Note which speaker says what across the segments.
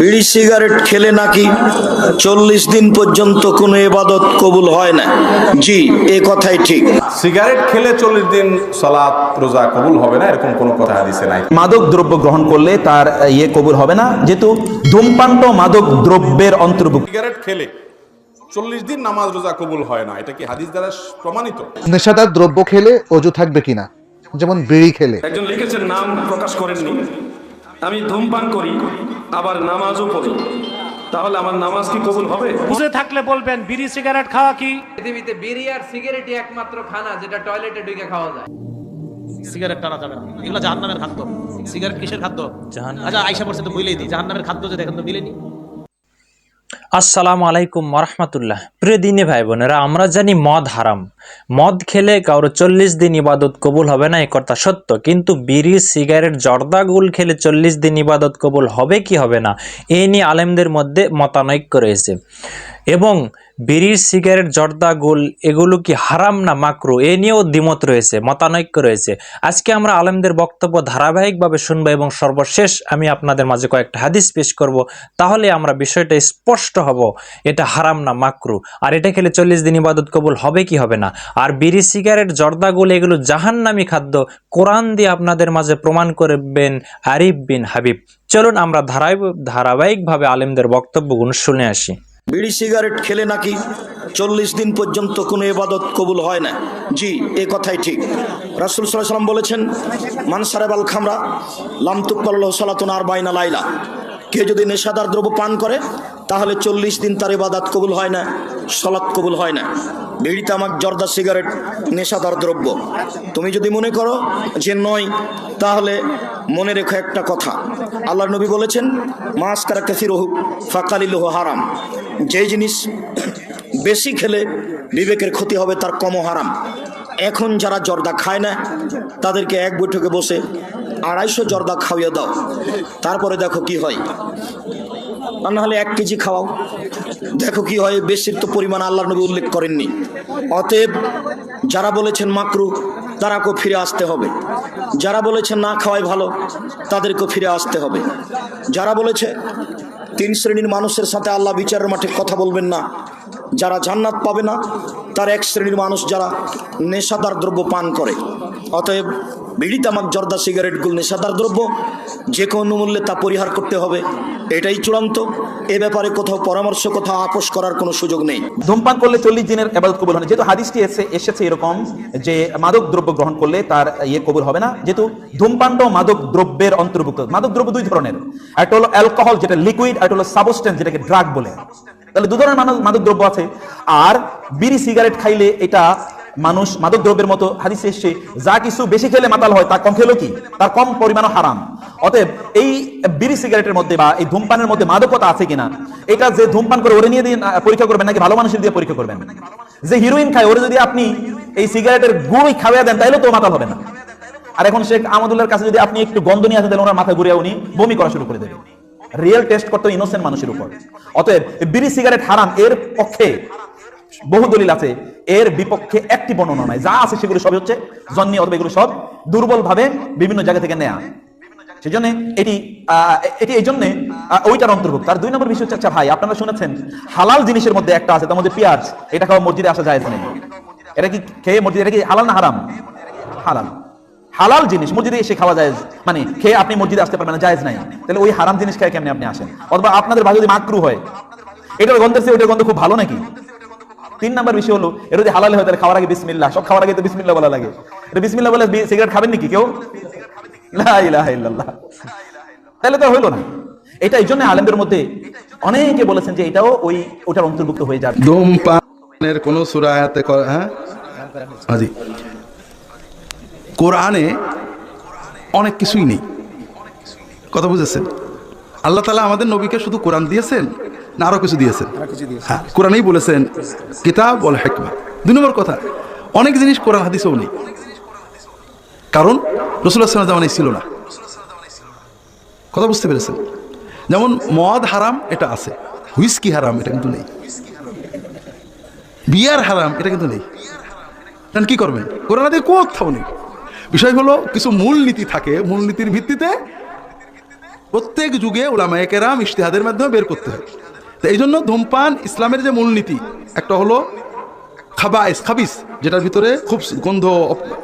Speaker 1: বিড়ি সিগারেট খেলে নাকি চল্লিশ দিন পর্যন্ত কোনো এবাদত কবুল হয় না? জি এ কথাই ঠিক।
Speaker 2: সিগারেট খেলে চল্লিশ দিন সালাত রোজা কবুল হবে না এরকম কোনো কথা হাদিসে নাই।
Speaker 3: মাদক দ্রব্য গ্রহণ করলে তার ইয়ে কবুল হবে না যেহেতু ধূমপান্ত মাদক দ্রব্যের অন্তর্ভুক্ত।
Speaker 2: সিগারেট খেলে চল্লিশ দিন নামাজ রোজা কবুল হয় না এটা কি হাদিস দ্বারা প্রমাণিত?
Speaker 4: নেশাদার দ্রব্য খেলে অজু থাকবে কিনা? যেমন বিড়ি খেলে।
Speaker 5: একজন লিখেছেন নাম প্রকাশ করেননি। আমি ধূমপান করি আবার নামাজও পড়ি। তাহলে আমার নামাজ কি কবুল হবে?
Speaker 6: বুঝে থাকলে বলবেন বিড়ি সিগারেট খাওয়া কি?
Speaker 7: পৃথিবীতে বিড়ি আর সিগারেটই একমাত্র খানা যেটা টয়লেটে ঢুকে খাওয়া যায়।
Speaker 6: সিগারেট টানা যাবে না। এগুলো জাহান্নামের খাদ্য। সিগারেট কিসের খাদ্য? আচ্ছা আইসা পড়ছে তো বলেই দিই জাহান্নামের খাদ্য যে দেখেন তো মিলেনি
Speaker 8: আসসালামু আলাইকুম মারহমাতুল্লাহ প্রিয় দিনে ভাই বোনেরা, আমরা জানি মদ হারাম। মদ খেলে কারও চল্লিশ দিন ইবাদত কবুল হবে না, এ কথা সত্য। কিন্তু বিড়ি, সিগারেট জর্দাগুল খেলে চল্লিশ দিন ইবাদত কবুল হবে কি হবে না, এ নিয়ে আলেমদের মধ্যে মতানৈক্য রয়েছে। এবং বিড়ির সিগারেট, জর্দা, গোল এগুলো কি হারাম না মাকরু? এ নিয়েও দ্বিমত রয়েছে, মতানৈক্য রয়েছে। আজকে আমরা আলেমদের বক্তব্য ধারাবাহিকভাবে শুনব এবং সর্বশেষ আমি আপনাদের মাঝে কয়েকটা হাদিস পেশ করব। তাহলে আমরা বিষয়টা স্পষ্ট হব, এটা হারাম না মাকরু। আর এটা খেলে চল্লিশ দিন ইবাদত কবুল হবে কি হবে না? আর বিড়ি, সিগারেট, জর্দা, গুল এগুলো জাহান্নামি খাদ্য, কোরআন দিয়ে আপনাদের মাঝে প্রমাণ করবেন আরিফ বিন হাবিব। চলুন আমরা ধারাবাহিকভাবে আলেমদের বক্তব্যগুলো শুনে আসি।
Speaker 1: বিড়ি সিগারেট খেলে নাকি চল্লিশ দিন পর্যন্ত কোনো এবাদত কবুল হয় না? জি, এ কথাই ঠিক। রাসুল সাল্লাম বলেছেন মানসারেব আল খামরা লামতুকাল্লাহ সালাতুন আর বাইনা লাইলা। কেউ যদি নেশাদার দ্রব্য পান করে, তাহলে চল্লিশ দিন তার এবাদাত কবুল হয় না সলাৎ কবুল হয় না। বিড়ি, তামাক, জর্দা সিগারেট নেশাদার দ্রব্য। তুমি যদি মনে করো যে নয়, তাহলে মনে রেখো একটা কথা। আল্লাহ নবী বলেছেন মাছ কারা কাসিরহু ফাকালিলহ হারাম। যে জিনিস বেশি খেলে বিবেকের ক্ষতি হবে, তার কম হারাম। এখন যারা জর্দা খায় না, তাদেরকে এক বৈঠকে বসে আড়াইশো জর্দা খাওয়িয়ে দাও। তারপরে দেখো কি হয়। নাহলে এক কেজি খাওয়াও। দেখো কি হয়, বেশির তো পরিমাণ আল্লাহ নবী উল্লেখ করেননি। অতএব যারা বলেছেন মাকরু, তারাকেও ফিরে আসতে হবে। যারা বলেছেন না খাওয়াই ভালো, তাদেরকেও ফিরে আসতে হবে। যারা বলেছে তিন শ্রেণির মানুষের সাথে আল্লাহ বিচারের মাঠে কথা বলবেন না। যারা জান্নাত পাবে না, তার এক শ্রেণির মানুষ যারা নেশাদার দ্রব্য পান করে। অতএব বিড়ি, তামাক, জর্দা, সিগারেটগুলো নেশাদার দ্রব্য, যে কোনো মূল্যে তা পরিহার করতে হবে। এটাই চূড়ান্ত। এ ব্যাপারে কোথাও পরামর্শ, কোথাও আপোষ করার কোনো সুযোগ নেই।
Speaker 3: ধূমপান করলে চল্লিশ দিনের এবাদত কবুল হয় যেহেতু হাদিসটি এসে, এসেছে এরকম যে মাদক দ্রব্য গ্রহণ করলে তার ইয়ে কবুল হবে না। যেহেতু ধূমপানটাও মাদক দ্রব্যের অন্তর্ভুক্ত, মাদক দ্রব্য দুই ধরনের। একটা হলো অ্যালকোহল, যেটা লিকুইড একটা হলো সাবস্টেন্স যেটাকে ড্রাগ বলে। তাহলে দু ধরনের মাদক দ্রব্য আছে। আর বিড়ি সিগারেট খাইলে এটা মানুষ মাদক দ্রব্যের মতো হাদিসে এসছে, যা কিছু বেশি খেলে মাতাল হয় তা কম খেলেও কি? তার কম পরিমাণও হারাম। অতএব এই বিড়ি সিগারেটের মধ্যে বা এই ধূমপানের মধ্যে মাদকতা আছে কিনা, এটা যে ধূমপান করে ওরে নিয়ে দিয়ে পরীক্ষা করবেন নাকি ভালো মানুষের দিয়ে পরীক্ষা করবেন? যে হিরোইন খায়, ওরে যদি আপনি এই সিগারেটের গুড়ই খাওয়া দেন তাহলে তো মাতাল হবে না। আর এখন শেখ আহমদুল্লাহর কাছে যদি আপনি একটু গন্ধ নিয়ে আসেন তাহলে ওনার মাথায় ঘুরে উনি বমি করা শুরু করে দেবেন। রিয়েল টেস্ট করতে ইনোসেন্ট মানুষের উপর। অতএব বিড়ি সিগারেট হারাম, এর পক্ষে বহু দলিল আছে। এর বিপক্ষে একটি বর্ণনা নাই। যা আছে সেগুলো সবই হচ্ছে জন্নি অথবা এগুলো সব দুর্বল ভাবে বিভিন্ন জায়গা থেকে নেয়া। সেজন্য এটি আহ, এটি এই জন্য ওইটার অন্তর্ভুক্ত। আর দুই নম্বর বিষয় হচ্ছে আচ্ছা ভাই আপনারা শুনেছেন হালাল জিনিসের মধ্যে একটা আছে তার মধ্যে পেঁয়াজ। এটা খাওয়া মসজিদে আসা যায় নেই এটা কি খেয়ে মসজিদে এটা কি হালাল না হারাম? হালাল। হালাল জিনিস মসজিদে এসে খাওয়া যায়। মানে খেয়ে আপনি মসজিদে আসতে পারবেন না জায়েজ নাই। তাহলে ওই হারাম জিনিস খেয়ে কেমনি আপনি আসেন? অথবা আপনাদের ভাই যদি মাকরু হয় এটার গন্ধের চেয়ে ওইটার গন্ধ খুব ভালো নাকি? তিন নাম্বার বিষয় হলো এটা যদি হালাল হয় তাহলে খাওয়ার আগে বিসমিল্লাহ, সব খাওয়ার আগে তো বিসমিল্লাহ বলা লাগে। এটা বিসমিল্লাহ বলে সিগারেট খাবেন নাকি কেউ। তাহলে তো হইল না। এটা এই জন্য আলেমদের মধ্যে অনেকে বলেছেন যে এটাও ওই ওটার অন্তর্ভুক্ত হয়ে যাবে।
Speaker 9: ধূমপানের কোন সুরায়াতে হ্যাঁ? কোরআনে অনেক কিছুই নেই। কথা বুঝেছেন? আল্লাহ তালা আমাদের নবীকে শুধু কোরআন দিয়েছেন? না আরও কিছু দিয়েছেন। হ্যাঁ কোরআনেই বলেছেন কিতাব বল হেকমা। দুই নম্বর কথা অনেক জিনিস কোরআন হাদিসেও নেই। কারণ রসুল্লাহ সাল্লাম ছিল না। কথা বুঝতে পেরেছেন? যেমন মদ হারাম এটা আছে। হুইস্কি হারাম এটা কিন্তু নেই। বিয়ার হারাম এটা কিন্তু নেই। কারণ কি করবেন? কোরআন কোরআনাতে কোথাও নেই। বিষয় হলো কিছু মূলনীতি থাকে। মূলনীতির ভিত্তিতে প্রত্যেক যুগে ওলামায়ে কেরাম ইশতেহাদের মাধ্যমে বের করতে হয়। তো এই জন্য ধূমপান ইসলামের যে মূলনীতি, একটা হলো খাবাইস, খাবিস, যেটার ভিতরে খুব গন্ধ,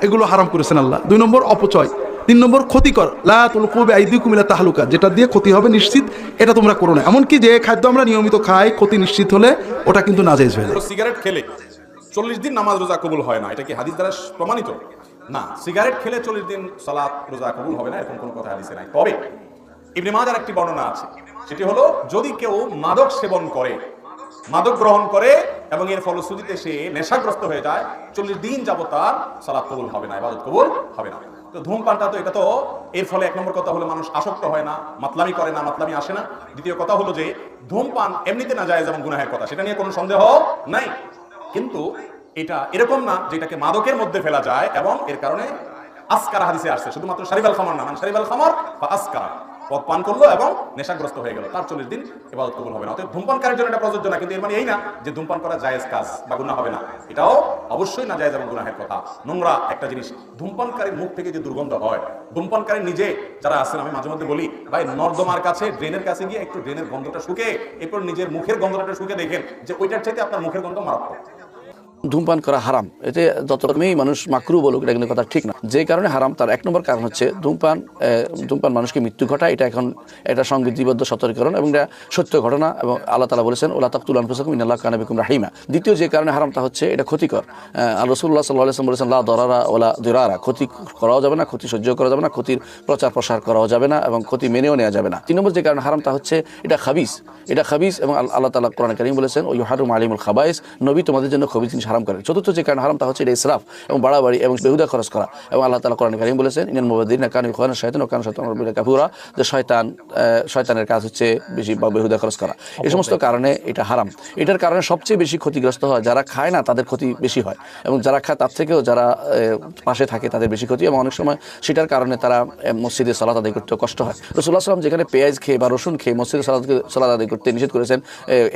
Speaker 9: এগুলো হারাম করেছেন আল্লাহ। দুই নম্বর অপচয়, তিন নম্বর ক্ষতিকর, লা তুলকুবে কুমিলা তাহলুকা, যেটা দিয়ে ক্ষতি হবে নিশ্চিত, এটা তোমরা করো না। এমনকি যে খাদ্য আমরা নিয়মিত খাই, ক্ষতি নিশ্চিত হলে ওটা কিন্তু নাজাইজ হয়ে
Speaker 2: সিগারেট খেলে চল্লিশ দিন নামাজ রোজা কবুল হয় না, এটা কি হাদিস দ্বারা প্রমাণিত? না, সিগারেট খেলে চল্লিশ দিন সালাত রোজা কবুল হবে না, এরকম কোনো কথা হাদিসে নাই। তবে ইবনে মাজার একটি বর্ণনা আছে। সেটি হলো, যদি কেউ মাদক সেবন করে, মাদক গ্রহণ করে এবং এর ফলশ্রুতিতে সে নেশাগ্রস্ত হয়ে যায়, চল্লিশ দিন যাবত তার সালাত কবুল হবে না, ইবাদত কবুল হবে না। তো ধূমপানটা তো এটা তো, এর ফলে এক নম্বর কথা হলো মানুষ আসক্ত হয় না, মাতলামি করে না, মাতলামি আসে না। দ্বিতীয় কথা হলো যে, ধূমপান এমনিতে না যায় যেমন গুনাহের কথা, সেটা নিয়ে কোনো সন্দেহ নাই। কিন্তু এটা এরকম না যেটাকে মাদকের মধ্যে ফেলা যায় এবং এর কারণে আসকারা হাদিসে আসছে, শুধুমাত্র সারিবাল খামার না মানে সারিবাল খামার বা আসকারা। পদ পান করল এবং নেশাগ্রস্ত হয়ে গেল। তার চল্লিশ দিন এবাদত কবুল হবে না। অতএব ধূমপানকারীর জন্য এটা প্রযোজ্য না, কিন্তু এর মানে এই না যে ধূমপান করা জায়েজ কাজ বা গুনাহ হবে না। এটাও অবশ্যই না জায়েজ এবং গুনাহের কথা। নোংরা একটা জিনিস, ধূমপানকারীর মুখ থেকে যে দুর্গন্ধ হয়, ধূমপানকারী নিজে যারা আছেন, আমি মাঝে মধ্যে বলি, ভাই, নর্দমার কাছে ড্রেনের কাছে গিয়ে একটু ড্রেনের গন্ধটা শুকে, এরপর নিজের মুখের গন্ধটা শুকে দেখেন যে ওইটার চাইতে আপনার মুখের গন্ধ মারাত্মক।
Speaker 10: ধূমপান করা হারাম। এতে যত রকমই মানুষ মাকরু বলুক, এটা কিন্তু কথা ঠিক না। যে কারণে হারাম, তার এক নম্বর কারণ হচ্ছে ধূমপান ধূমপান মানুষকে মৃত্যু ঘটায়। এটা এখন এটা সংবিধিবদ্ধ সতর্কীকরণ এবং এটা সত্য ঘটনা এবং আল্লাহ তালা বলেছেন, ওলা তাকুল আনফুসাকুম ইনাল্লাহ কানাবিকুম রাহিমা। দ্বিতীয় যে কারণে হারাম, তা হচ্ছে এটা ক্ষতিকর। আর রসুল্লাহ সাল্লাহ বলেছেন, লা দরারা ওলা দুরারা। ক্ষতি করাও যাবে না, ক্ষতি সহ্য করা যাবে না, ক্ষতির প্রচার প্রসার করাও যাবে না এবং ক্ষতি মেনেও নেওয়া যাবে না। তিন নম্বর যে কারণে হারাম, তা হচ্ছে এটা খাবিস। এটা খাবিস এবং আল- আল্লাহ তালা কোরআন কারিম বলেছেন ওই হারুম আলিমুল খাবাইস। নবী তোমাদের জন্য খবিস জিনিস হারাম করেন চতুর্থ যে কারণ হারাম তা হচ্ছে এটা ইসরাফ এবং বাড়াবাড়ি এবং বেহুদা খরচ করা। এবং আল্লাহ তালা কোরআন কারিম বলেছেন ইনান মুবাদিন কান খান শয়তান কান শয়তান যে শয়তান শয়তানের কাজ হচ্ছে বেশি বা বেহুদা খরচ করা। এই সমস্ত কারণে এটা হারাম। এটার কারণে সবচেয়ে বেশি ক্ষতিগ্রস্ত হয় যারা খায় না, তাদের ক্ষতি বেশি হয়। এবং যারা খায় তার থেকেও যারা পাশে থাকে তাদের বেশি ক্ষতি। এবং অনেক সময় সেটার কারণে তারা মসজিদে সালাত আদায় করতে কষ্ট হয়। রসুল্লাহ সাল্লাম যেখানে পেঁয়াজ খেয়ে বা রসুন খেয়ে মসজিদে সালাদ সালাদ আদায় করতে নিষেধ করেছেন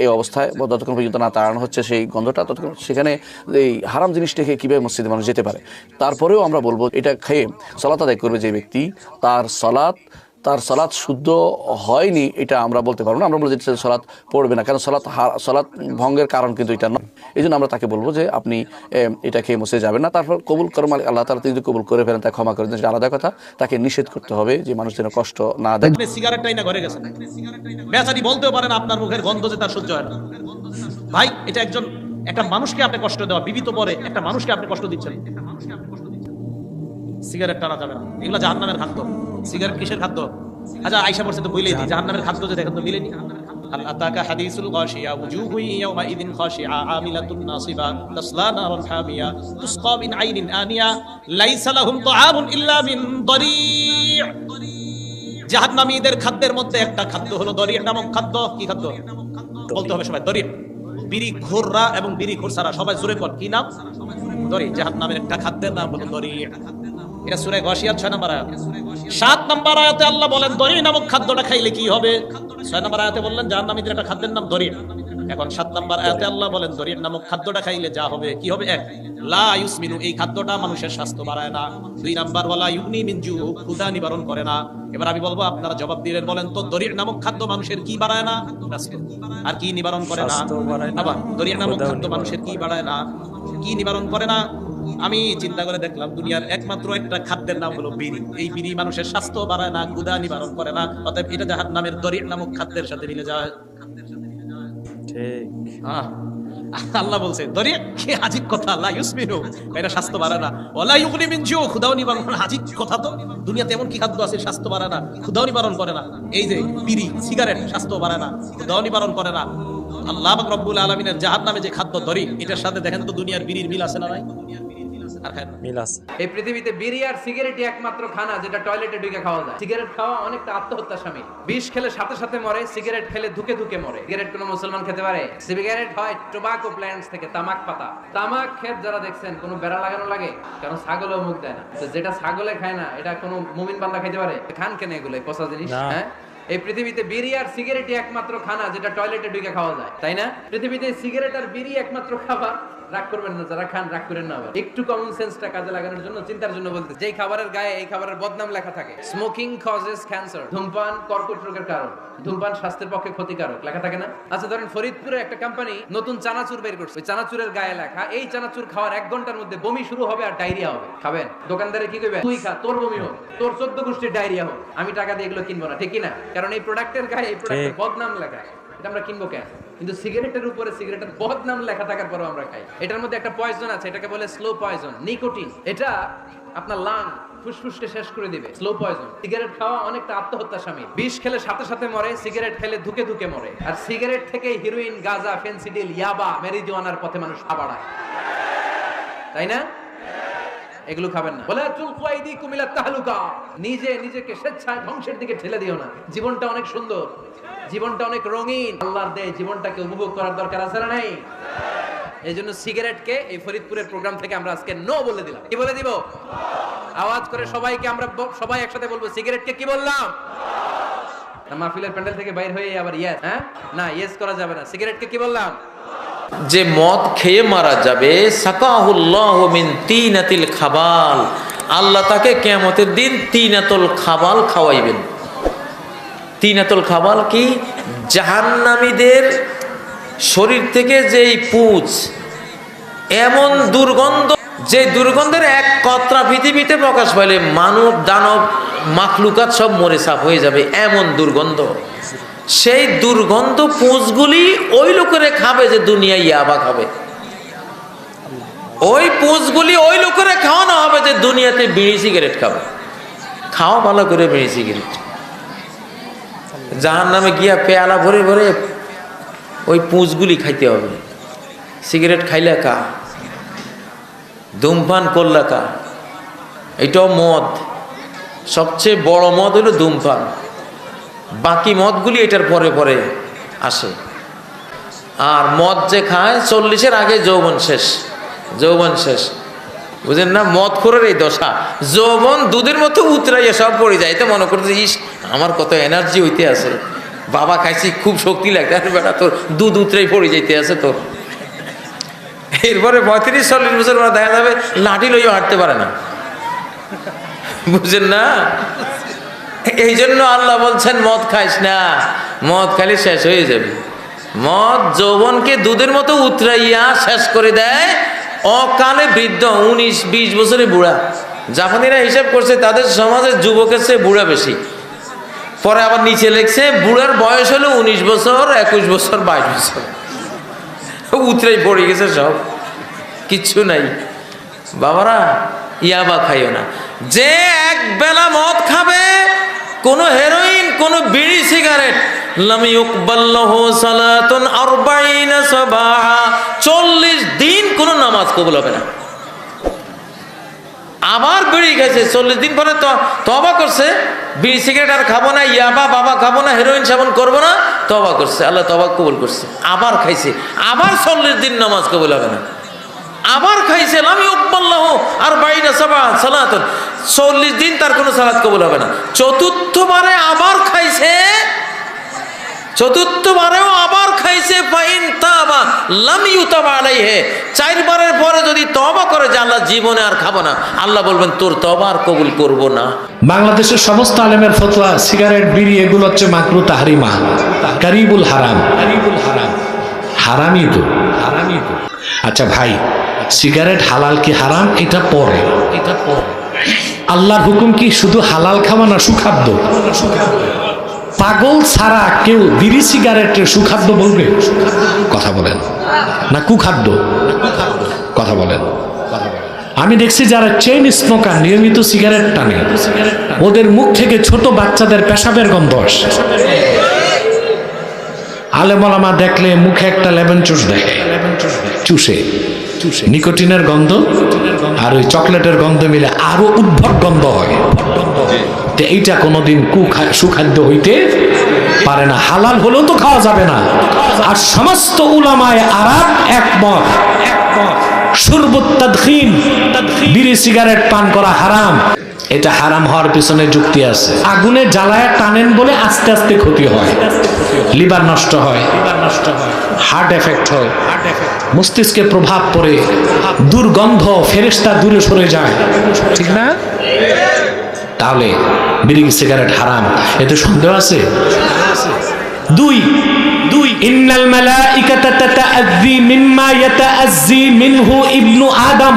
Speaker 10: এই অবস্থায় যতক্ষণ পর্যন্ত না তাড়ানো হচ্ছে সেই গন্ধটা, ততক্ষণ সেখানে এই হারাম জিনিসটা খেয়ে কীভাবে মসজিদে মানুষ যেতে পারে? তারপরেও আমরা বলব, এটা খেয়ে সালাত আদায় করবে যে ব্যক্তি, তার সালাত তার সালাত শুদ্ধ হয়নি, এটা আমরা বলতে পারব না। আমরা বলব যে সে সালাত পড়বে না, কারণ সালাত হা- সালাত ভঙ্গের কারণ কিন্তু এটা নয়। এই জন্য আমরা তাকে বলব যে আপনি এটা খেয়ে মুছে যাবেন না। তারপর কবুল কর্ম আল্লাহ তালা তিনি যদি কবুল করে ফেলেন, তাকে ক্ষমা করে দেন। আলাদা কথা। তাকে নিষেধ করতে হবে যে মানুষ যেন কষ্ট না দেয়।
Speaker 6: সিগারেটটাই না ঘরে বেচারি বলতেও পারেন আপনার মুখের গন্ধ যে তার সহ্য হয় না। ভাই, এটা একজন একটা মানুষকে আপনি কষ্ট দেওয়া বিবিত পরে একটা মানুষকে আপনি কষ্ট দিচ্ছেন সিগারেট টানা যাবে না এগুলো জাহান্নামের খাদ্য সিগারেট কিসের খাদ্য আচ্ছা আইসা পড়ছে তো বইলেই দিই জাহান্নামের খাদ্য যে দেখেন তো মিলেনি هل أتاك حديث الغاشية وجوه يومئذ خاشعة عاملة ناصبة تصلى نارا حامية تسقى من عين آنية ليس لهم طعام إلا من ضريع জাহান্নামীদের খাদ্যের মধ্যে একটা খাদ্য হলো দরিয়া নামক খাদ্য কি খাদ্য বলতে হবে সবাই দরিয়া বিড়ি ঘোররা এবং বিড়ি ঘোরসারা সবাই জোরে কর, কি নাম? দরি জাহান নামের একটা খাদ্যের নাম হলো দরি এটা সুরে গসিয়ার ছয় নম্বর আয়াত। সাত নম্বর আয়াতে আল্লাহ বলেন দরি নামক খাদ্যটা খাইলে কি হবে? ছয় নাম্বার আয়াতে বললেন জাহান নামীদের একটা খাদ্যের নাম দরিয়া এখন সাত নম্বর আয়াতে আল্লাহ বলেন দরিয়া নামক খাদ্যটা খাইলে যা হবে কি হবে? এক লা ইউসমিনু এই খাদ্যটা মানুষের স্বাস্থ্য বাড়ায় না। দুই নাম্বার ওয়ালা ইউনি মিনজু ক্ষুধা নিবারণ করে না। এবার আমি বলব আপনারা জবাব দিলেন বলেন তো দরিয়া নামক খাদ্য মানুষের কি বাড়ায় না? আর কি নিবারণ করে না? আবার দরিয়া নামক খাদ্য মানুষের কি বাড়ায় না? কি নিবারণ করে না? আমি চিন্তা করে দেখলাম দুনিয়ার একমাত্র একটা খাদ্যের নাম হলো বিড়ি। এই বিড়ি মানুষের স্বাস্থ্য বাড়ায় না ক্ষুধা নিবারণ করে না। অতএব এটা জাহার নামের দরিয়া নামক খাদ্যের সাথে মিলে যায়।
Speaker 8: ঠিক।
Speaker 6: আল্লাহ বলছে, দরিয়া হাজির কথা? আল্লাহ ইউসমিনু এটা স্বাস্থ্য বাড়া না। ওলা মিন জিও খুদাও নিবারণ না। কথা তো? দুনিয়াতে এমন কি খাদ্য আছে, স্বাস্থ্য বাড়া না? খুদাও নিবারণ করে না। এই যে বিড়ি সিগারেট, স্বাস্থ্য বাড়ায় না। খুদাও নিবারণ করে না। আল্লাহ রব্বুল আলমিনের জাহার নামে যে খাদ্য দরি, এটার সাথে দেখেন তো দুনিয়ার বিড়ির মিল আছে না নাই? আর খায় না।
Speaker 8: মিল আছে।
Speaker 7: এই পৃথিবীতে বিড়ি আর সিগারেটই একমাত্র খানা যেটা টয়লেটে ঢুকে খাওয়া যায়। সিগারেট খাওয়া অনেকটা আত্মহত্যা স্বামী। বিষ খেলে সাথে সাথে মরে সিগারেট খেলে ধুকে ধুকে মরে। সিগারেট কোনো মুসলমান খেতে পারে? সিগারেট হয় টোবাকো প্ল্যান্টস থেকে তামাক পাতা। তামাক ক্ষেত যারা দেখছেন কোনো বেড়া লাগানো লাগে? কারণ ছাগলও মুখ দেয় না। তো যেটা ছাগলে খায় না এটা কোনো মুমিন বান্দা খাইতে পারে? খান কেন এগুলো? এই পচা জিনিস হ্যাঁ? এই পৃথিবীতে বিড়ি আর সিগারেটই একমাত্র খানা যেটা টয়লেটে ঢুকে খাওয়া যায় তাই না? পৃথিবীতে সিগারেট আর বিড়ি একমাত্র খাবার। রাগ করবেন না যারা খান রাগ করেন না আবার। একটু কমন সেন্সটা কাজে লাগানোর জন্য চিন্তার জন্য বলতে যেই খাবারের গায়ে এই খাবারের বদনাম লেখা থাকে স্মোকিং কজেস ক্যান্সার ধূমপান কর্কট রোগের কারণ। ধূমপান স্বাস্থ্যের পক্ষে ক্ষতিকারক লেখা থাকে না? আচ্ছা ধরেন ফরিদপুরে একটা কোম্পানি নতুন চানাচুর বের করছে। ওই চানাচুরের গায়ে লেখা এই চানাচুর খাওয়ার এক ঘণ্টার মধ্যে বমি শুরু হবে আর ডায়রিয়া হবে। খাবেন? দোকানদারে কি কইবে তুই খা তোর বমি হোক তোর চোদ্দ গোষ্ঠীর ডায়রিয়া হোক আমি টাকা দিয়ে এগুলো কিনবো না। ঠিক না কারণ এই প্রোডাক্টের গায়ে এই প্রোডাক্টের বদনাম লেখা। এটা আমরা কিনবো কেন? কিন্তু সিগারেটের উপরে সিগারেটের বদনাম লেখা থাকার পরেও আমরা খাই। এটার মধ্যে একটা পয়জন আছে, এটাকে বলে স্লো পয়জন নিকোটিন এটা আপনার লাং ফুসফুসকে শেষ করে দিবে স্লো পয়জন সিগারেট খাওয়া অনেকটা আত্মহত্যা স্বামী। বিষ খেলে সাথে সাথে মরে, সিগারেট খেলে ধুকে ধুকে মরে। আর সিগারেট থেকে হিরোইন গাঁজা ফেন্সিডিল ইয়াবা মেরিজোয়ানার পথে মানুষ আবাড়ায় তাই না? এগুলো খাবেন না। বলে, চুল কুয়াইদি কুমিল্লা তাহলুকা। নিজে নিজেকে স্বেচ্ছায় ধ্বংসের দিকে ঠেলে দিও না। জীবনটা অনেক সুন্দর। জীবনটা অনেক রঙিন। আল্লাহর দেয় জীবনটাকে উপভোগ করার দরকার আছে না নাই? এই জন্য সিগারেটকে এই ফরিদপুরের প্রোগ্রাম থেকে আমরা আজকে নো বলে দিলাম। কি বলে দিব? আওয়াজ করে সবাইকে আমরা সবাই একসাথে বলব, সিগারেটকে কি বললাম? মাহফিলের প্যান্ডেল থেকে বাইর হয়ে আবার ইয়েস হ্যাঁ? না ইয়েস করা যাবে না। সিগারেটকে কি বললাম?
Speaker 11: যে মদ খেয়ে মারা যাবে, সাকাহুল্লাহ মিন তিনাতিল খাবাল। আল্লাহ তাকে কেয়ামতের দিন তিনাতল খাবাল খাওয়াইবেন। তিনাতল খাবাল কি? জাহান্নামীদের শরীর থেকে যেই পুজ, এমন দুর্গন্ধ, যে দুর্গন্ধের এক কতরা পৃথিবীতে প্রকাশ পাইলে মানব, দানব, মাখলুকাত সব মরে সাফ হয়ে যাবে, এমন দুর্গন্ধ। সেই দুর্গন্ধ পুঁজগুলি ওই লোকেরে খাবে যে দুনিয়া ইয়াবা খাবে। ওই পুঁজগুলি ওই লোকেরে খাওয়ানো হবে যে দুনিয়াতে বিড়ি সিগারেট খাবে। খাওয়া ভালো করে বিড়ি সিগারেট। জাহান নামে গিয়া পেয়ালা ভরে ভরে ওই পুঁজগুলি খাইতে হবে। সিগারেট খাইলে কা? ধূমপান করলা কা? এটাও মদ। সবচেয়ে বড় মদ হলো ধূমপান। বাকি মদগুলি এটার পরে পরে আসে। আর মদ যে খায়, চল্লিশের আগে যৌবন শেষ। যৌবন শেষ। বুঝেন না মদ খোরের এই দশা। যৌবন দুধের মতো উতরাইয়া সব পড়ে যায়। তো মনে করতে ইস, আমার কত এনার্জি হইতে আছে। বাবা খাইছি, খুব শক্তি লাগতে আরে বেটা, তোর দুধ উতরাই পড়ে যাইতে আছে তোর এরপরে পঁয়ত্রিশ, চল্লিশ বছর পর দেখা যাবে, লাঠি লইও হাঁটতে পারে না। বুঝেন না? এই জন্য আল্লাহ বলছেন, মদ খাইস না। মদ খালি শেষ হয়ে যাবে। মদ যৌবনকে দুধের মতো উতরাইয়া শেষ করে দেয় অকালে বৃদ্ধ, উনিশ, বিশ বছরে বুড়া। জাপানিরা হিসাব করছে তাদের সমাজের যুবকের চেয়ে বুড়া বেশি। পরে আবার নিচে লেখছে, বুড়ার বয়স হলো উনিশ বছর, একুশ বছর, বাইশ বছর। উতরাই পড়ে গেছে সব। কিচ্ছু নাই। বাবারা, ইয়াবা খাইও না। যে এক বেলা মদ খাবে, কোনো হেরোইন কোনো বিড়ি সিগারেট। লাম ইউকবাল্লাহু সালাতুন আরবাইনা সাবাহা। 40 দিন কোনো নামাজ কবুল হবে না। আবার বিড়ি গেছে চল্লিশ দিন পরে তবা করছে। বিড়ি না ইয়াবা বাবা খাব না হেরোইন সেবন করব না তবা করছে, আল্লাহ তবা কবুল করছে। আবার খাইছে, আবার চল্লিশ দিন নামাজ কবুল হবে না। আবার খাইছে আমি উকবাল্লাহ আর বাইনা সাবা সালাতন। চল্লিশ দিন তার কোনো সালাত কবুল হবে না। চতুর্থবারে আবার খাইছে, চতুর্থবারেও আবার খাইছে চারবারের পরে যদি তবা করে, যে আল্লাহ জীবনে আর খাব না। আল্লাহ বলবেন, তোর তবা আর কবুল করব না।
Speaker 12: বাংলাদেশের সমস্ত আলেমের ফতোয়া, সিগারেট, বিড়ি, এগুলো হচ্ছে মাকরু তাহরিমা। কারিবুল হারাম কারিবুল হারাম। হারামই তো। হারামই তো। আচ্ছা ভাই সিগারেট হালাল কি হারাম? এটা পরে। এটা পরে। আল্লাহর হুকুম কি শুধু হালাল খাওয়া না সুখাদ্য? পাগল ছাড়া কেউ বিড়ি সিগারেটের সুখাদ্য বলবে? কথা বলেন। না কুখাদ্য? কথা বলেন। আমি দেখছি যারা চেইন স্মোকার নিয়মিত সিগারেট টানে। ওদের মুখ থেকে ছোট বাচ্চাদের পেশাবের গন্ধ আসে আলেমলামা দেখলে মুখে একটা লেমন চুষ দেয় চুষে। নিকোটিনের গন্ধ আর ওই চকলেটের গন্ধ মিলে আরও উদ্ভট গন্ধ হয়। তো এইটা কোনোদিন সুখাদ্য হইতে পারে না। হালাল হলেও তো খাওয়া যাবে না। আর সমস্ত উলামায় আরাম একমত একমত। বিড়ি, সিগারেট করা হারাম। এটা হারাম হওয়ার পিছনে যুক্তি আছে। আগুনে জ্বালায় টানেন বলে আস্তে আস্তে ক্ষতি হয়। লিভার নষ্ট হয়। হার্ট এফেক্ট হয়। মস্তিষ্কে প্রভাব পড়ে। দুর্গন্ধ ফেরেস্তা দূরে সরে যায়। ঠিক না? তাহলে বিড়ি, সিগারেট হারাম। এতে সন্দেহ আছে? দুই ইন্নাল মালাইকাতা তাতাআযী মিম্মা ইয়াতাআযী মিনহু ইবনু আদম।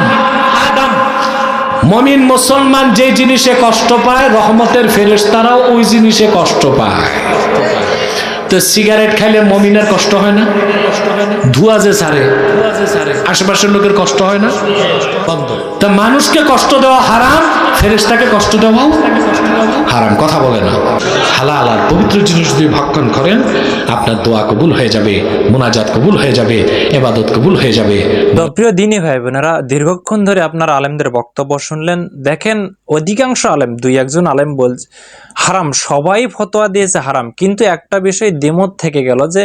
Speaker 12: আদম। মমিন মুসলমান যে জিনিসে কষ্ট পায়, রহমতের ফেরেশতারাও ওই জিনিসে কষ্ট পায়। তো সিগারেট খাইলে মমিনের কষ্ট হয় না? ধোঁয়া যে সারে। আশেপাশের লোকের কষ্ট হয় না? তা মানুষকে কষ্ট দেওয়া হারাম ফেরেশতাকে কষ্ট দেওয়াও হারাম। কথা বলে না। হালাল আর পবিত্র জিনিস যদি ভক্ষণ করেন আপনার দোয়া কবুল হয়ে যাবে মোনাজাত কবুল হয়ে যাবে এবাদত কবুল হয়ে যাবে।
Speaker 8: প্রিয় দিনী ভাই বোনেরা দীর্ঘক্ষণ ধরে আপনারা আলেমদের বক্তব্য শুনলেন। দেখেন অধিকাংশ আলেম দুই একজন আলেম বলছে হারাম সবাই ফতোয়া দিয়েছে হারাম। কিন্তু একটা বিষয় দ্বিমত থেকে গেল যে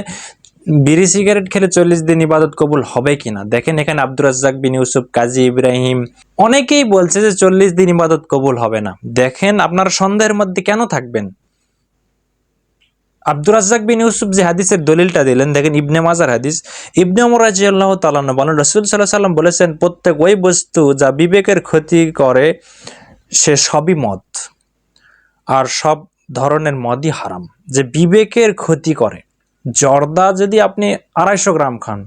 Speaker 8: বিড়ি সিগারেট খেলে চল্লিশ দিন ইবাদত কবুল হবে কিনা? দেখেন এখানে আব্দুর রাজ্জাক বিন ইউসুফ, কাজী ইব্রাহিম, অনেকেই বলছে যে চল্লিশ দিন ইবাদত কবুল হবে না। দেখেন আপনার সন্দেহের মধ্যে কেন থাকবেন? আব্দুর রাজ্জাক বিন ইউসুফ যে হাদিসের দলিলটা দিলেন, দেখেন ইবনে মাজার হাদিস, ইবনে ওমর রাজিয়াল্লাহ তাআলা বলেন, রাসূল আলাইহি সাল্লাম বলেছেন, প্রত্যেক ওই বস্তু যা বিবেকের ক্ষতি করে, সে সবই মদ। আর সব ধরনের মদই হারাম। যে বিবেকের ক্ষতি করে জর্দা যদি আপনি আড়াইশো গ্রাম খান,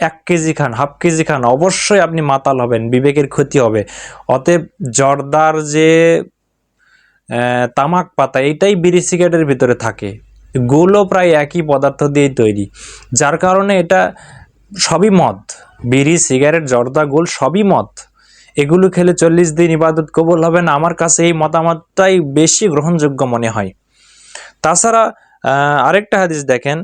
Speaker 8: এক কেজি খান, হাফ কেজি খান, অবশ্যই আপনি মাতাল হবেন, বিবেকের ক্ষতি হবে। অতএব জর্দার যে তামাক পাতা এইটাই বিড়ি সিগারেটের ভিতরে থাকে। গোলও প্রায় একই পদার্থ দিয়েই তৈরি। যার কারণে এটা সবই মদ। বিড়ি, সিগারেট, জর্দা, গোল সবই মদ। এগুলো খেলে চল্লিশ দিন ইবাদত কবুল হবে না। আমার কাছে এই মতামতটাই বেশি গ্রহণযোগ্য মনে হয়। তাছাড়া আরেকটা হাদিস দেখেন।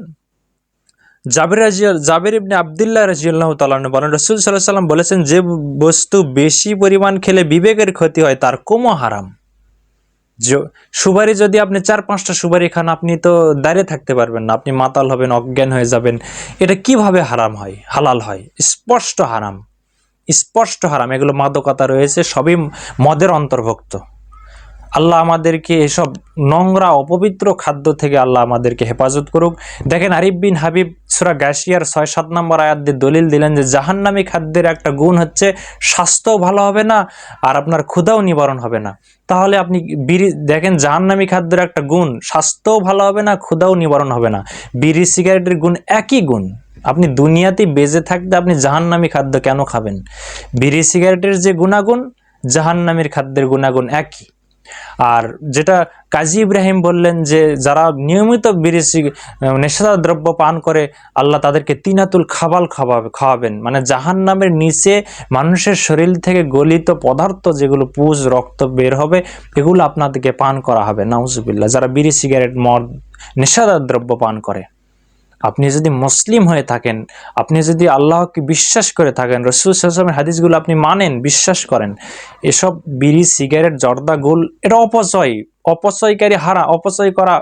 Speaker 8: জাবির রাজিয়াল জাবির ইবনে আবদুল্লাহ রাজিয়াল্লাহ তাআলা বলেন, রসুল সাল্লাহ সাল্লাম বলেছেন, যে বস্তু বেশি পরিমাণ খেলে বিবেকের ক্ষতি হয়, তার কমও হারাম। সুপারি যদি আপনি চার পাঁচটা সুবারি খান, আপনি তো দাঁড়িয়ে থাকতে পারবেন না, আপনি মাতাল হবেন, অজ্ঞান হয়ে যাবেন। এটা কীভাবে হারাম হয়, হালাল হয়? স্পষ্ট হারাম। স্পষ্ট হারাম। এগুলো মাদকতা রয়েছে, সবই মদের অন্তর্ভুক্ত। আল্লাহ আমাদেরকে এসব নোংরা, অপবিত্র খাদ্য থেকে আল্লাহ আমাদেরকে হেফাজত করুক। দেখেন আরিফ বিন হাবিব সুরা গ্যাসিয়ার ছয় সাত নম্বর আয়াত দিয়ে দলিল দিলেন যে, জাহান্নামী খাদ্যের একটা গুণ হচ্ছে স্বাস্থ্যও ভালো হবে না আর আপনার ক্ষুধাও নিবারণ হবে না। তাহলে আপনি বিড়ি, দেখেন জাহান্নামী খাদ্যের একটা গুণ, স্বাস্থ্যও ভালো হবে না, ক্ষুধাও নিবারণ হবে না। বিড়ি, সিগারেটের গুণ একই গুণ। আপনি দুনিয়াতে বেজে থাকতে আপনি জাহান্নামী খাদ্য কেন খাবেন? বিড়ি, সিগারেটের যে গুণাগুণ, জাহান্নামীর খাদ্যের গুণাগুণ একই। আর যেটা কাজী ইব্রাহিম বললেন যে যারা নিয়মিত বিড়ি নেশাদার দ্রব্য পান করে, আল্লাহ তাদেরকে তিনাতুল খাবাল খাওয়াবে, খাওয়াবেন। মানে জাহান নামের নিচে মানুষের শরীর থেকে গলিত পদার্থ যেগুলো পুজ, রক্ত বের হবে, এগুলো আপনাদেরকে পান করা হবে। নাউজুবিল্লাহ, যারা বিড়ি, সিগারেট, মদ, নেশাদার দ্রব্য পান করে। আপনি যদি মুসলিম হয়ে থাকেন, আপনি যদি আল্লাহকে বিশ্বাস করে থাকেন, রসুল সাল্লামের হাদিসগুলো আপনি মানেন, বিশ্বাস করেন, এসব বিড়ি, সিগারেট, জর্দা, গোল, এটা অপচয়, অপচয়কারী হারা, অপচয় করা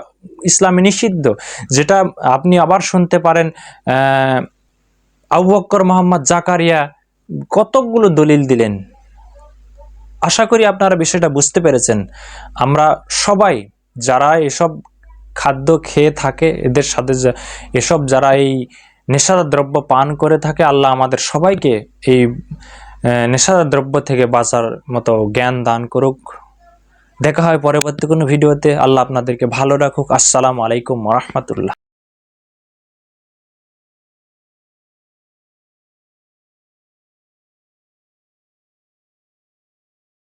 Speaker 8: ইসলামে নিষিদ্ধ, যেটা আপনি আবার শুনতে পারেন আবু বক্কর মোহাম্মদ জাকারিয়া কতকগুলো দলিল দিলেন। আশা করি আপনারা বিষয়টা বুঝতে পেরেছেন। আমরা সবাই যারা এসব খাদ্য খেয়ে থাকে, এদের সাথে এসব যারা এই নেশাদার দ্রব্য পান করে থাকে, আল্লাহ আমাদের সবাইকে এই নেশাদার দ্রব্য থেকে বাঁচার মতো জ্ঞান দান করুক। দেখা হয় পরবর্তী কোনো ভিডিওতে। আল্লাহ আপনাদেরকে ভালো রাখুক। আসসালামু আলাইকুম রহমতুল্লাহ।